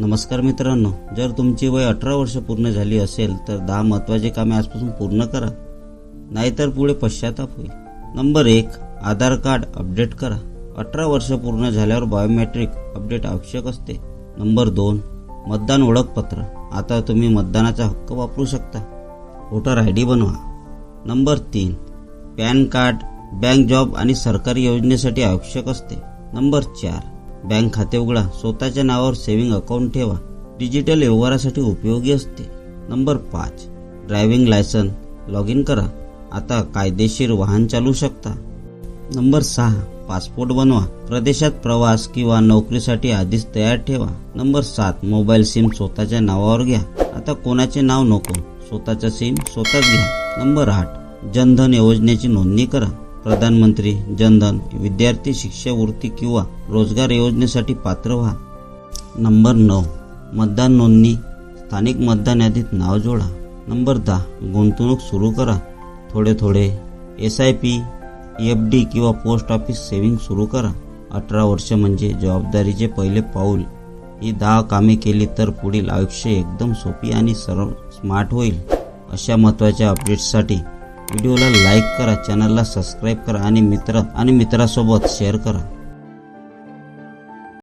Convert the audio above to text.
नमस्कार मित्रांनो जर तुमची वय अठरा वर्ष पूर्ण झाली असेल तर दहा महत्त्वाचे कामे आजपासून पूर्ण करा. नाहीतर पुढे पश्चाताप होईल. नंबर एक आधार कार्ड अपडेट करा. अठरा वर्ष पूर्ण झाल्यावर बायोमेट्रिक अपडेट आवश्यक असते. नंबर दोन मतदान ओळखपत्र. आता तुम्ही मतदानाचा हक्क वापरू शकता. वोटर आय डी बनवा. नंबर तीन पॅन कार्ड बँक जॉब आणि सरकारी योजनेसाठी आवश्यक असते. नंबर चार बँक खाते उघडा स्वतःच्या नावावर सेव्हिंग अकाउंट ठेवा. डिजिटल व्यवहारासाठी उपयोगी असते. नंबर पाच ड्रायव्हिंग लायसन लॉग इन करा. आता कायदेशीर वाहन चालवू शकता. नंबर सहा पासपोर्ट बनवा. प्रदेशात प्रवास किंवा नोकरीसाठी आधीच तयार ठेवा. नंबर सात मोबाईल सिम स्वतःच्या नावावर घ्या. आता कोणाचे नाव नको? स्वतःचं सिम स्वतःच घ्या. नंबर आठ जनधन योजनेची नोंदणी करा. प्रधानमंत्री जनधन विद्यार्थी शिष्यवृत्ती किंवा रोजगार योजनेसाठी पात्र व्हा. नंबर नऊ. मतदान नोंदणी. स्थानिक मतदान यादीत नाव जोडा. नंबर दहा. गुंतवणूक सुरू करा. थोडे थोडे. S I P F D किंवा पोस्ट ऑफिस सेव्हिंग सुरू करा. अठरा वर्ष म्हणजे जबाबदारीचे पहिले पाऊल. ही दहा कामे केली तर पुढील आयुष्य एकदम सोपी आणि सरळ स्मार्ट होईल. अशा महत्त्वाच्या अपडेट्ससाठी व्हिडिओला लाईक करा चॅनलला सबस्क्राईब करा आणि मित्र आणि मित्रासोबत शेअर करा.